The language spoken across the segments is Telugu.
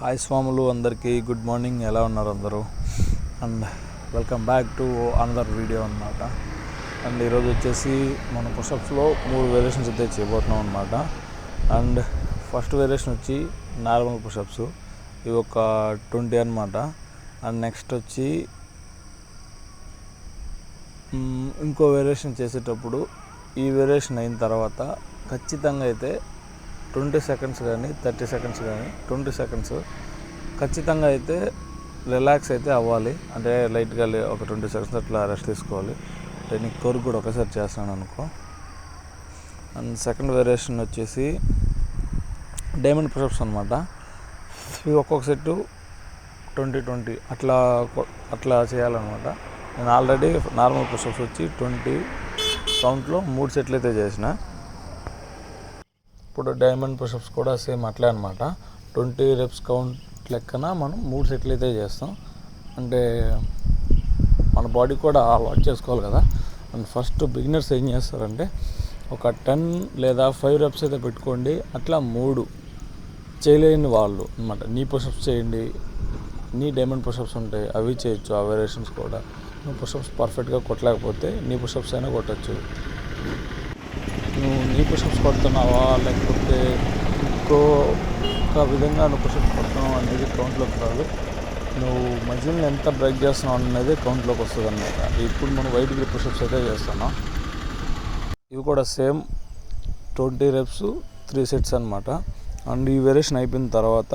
హాయ్ స్వాములు అందరికీ గుడ్ మార్నింగ్. ఎలా ఉన్నారు అందరూ? And welcome back to another video అనమాట అండ్ ఈరోజు వచ్చేసి మన పుషప్స్లో మూడు వేరియేషన్స్ అయితే చేయబోతున్నాం అనమాట అండ్ ఫస్ట్ వేరియేషన్ వచ్చి నార్మల్ పుషప్స్. ఇవి ఒక ట్వంటీ అనమాట అండ్ నెక్స్ట్ వచ్చి ఇంకో వేరియేషన్ చేసేటప్పుడు ఈ వేరియేషన్ అయిన తర్వాత ఖచ్చితంగా అయితే ట్వంటీ సెకండ్స్ కానీ థర్టీ సెకండ్స్ కానీ ట్వంటీ సెకండ్స్ ఖచ్చితంగా అయితే రిలాక్స్ అయితే అవ్వాలి. అంటే లైట్గా ఒక ట్వంటీ సెకండ్స్ అట్లా రెస్ట్ తీసుకోవాలి. అంటే నీకు కొరకు కూడా ఒకసారి చేస్తాను అనుకో. అండ్ సెకండ్ వేరియేషన్ వచ్చేసి డైమండ్ పుషప్స్ అనమాట ఇవి ఒక్కొక్క సెట్టు ట్వంటీ ట్వంటీ అట్లా అట్లా చేయాలన్నమాట. నేను ఆల్రెడీ నార్మల్ పుషప్స్ వచ్చి ట్వంటీ కౌంట్లో మూడు సెట్లు అయితే చేసిన. ఇప్పుడు డైమండ్ పుషప్స్ కూడా సేమ్ అట్లే అనమాట ట్వంటీ రెప్స్ కౌంట్ లెక్కన మనం మూడు సెట్లు అయితే చేస్తాం. అంటే మన బాడీ కూడా అలవాటు చేసుకోవాలి కదా. అండ్ ఫస్ట్ బిగినర్స్ ఏం చేస్తారంటే ఒక టెన్ లేదా ఫైవ్ రెప్స్ అయితే పెట్టుకోండి. అట్లా మూడు చేయలేని వాళ్ళు అనమాట నీ పుషప్స్ చేయండి. నీ డైమండ్ పుషప్స్ ఉంటాయి. అవి చేయొచ్చు. ఆ వేరియేషన్స్ కూడా. నువ్వు పుషప్స్ పర్ఫెక్ట్గా కొట్టలేకపోతే నీ పుషప్స్ అయినా కొట్టచ్చు. ఈ పుషప్స్ కొడుతున్నావా లేకపోతే ఇంకో ఒక విధంగా నువ్వు పుషప్స్ కొడుతున్నావు అనేది కౌంట్లోకి రాదు. నువ్వు మజిల్ని ఎంత బ్రేక్ చేస్తున్నావు అనేది కౌంట్లోకి వస్తుంది అనమాట ఇప్పుడు మనం వైట్ గ్రిప్ పుషప్స్ అయితే చేస్తున్నాం. ఇవి కూడా same twenty reps three sets అనమాట అండ్ ఈ వేరియేషన్ అయిపోయిన తర్వాత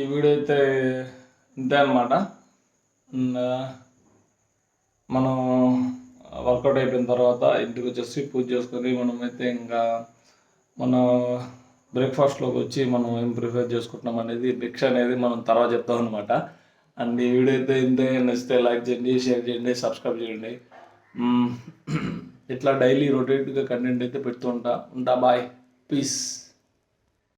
ఈ వీడియో అయితే ఇంతే అనమాట మనం వర్కౌట్ అయిపోయిన తర్వాత ఇంటికి వచ్చేసి పూజ చేసుకొని మనమైతే ఇంకా మన బ్రేక్ఫాస్ట్లోకి వచ్చి మనం ఏం ప్రిఫర్ చేసుకుంటున్నాం అనేది భిక్ష అనేది మనం తర్వాత చెప్తాం అనమాట అండ్ ఈ వీడియో అయితే ఇంతే. నచ్చితే లైక్ చేయండి షేర్ చేయండి సబ్స్క్రైబ్ చేయండి. ఇట్లా డైలీ రొటేట్గా కంటెంట్ అయితే పెడుతూ ఉంటా. ఉంటా బాయ్. పీస్.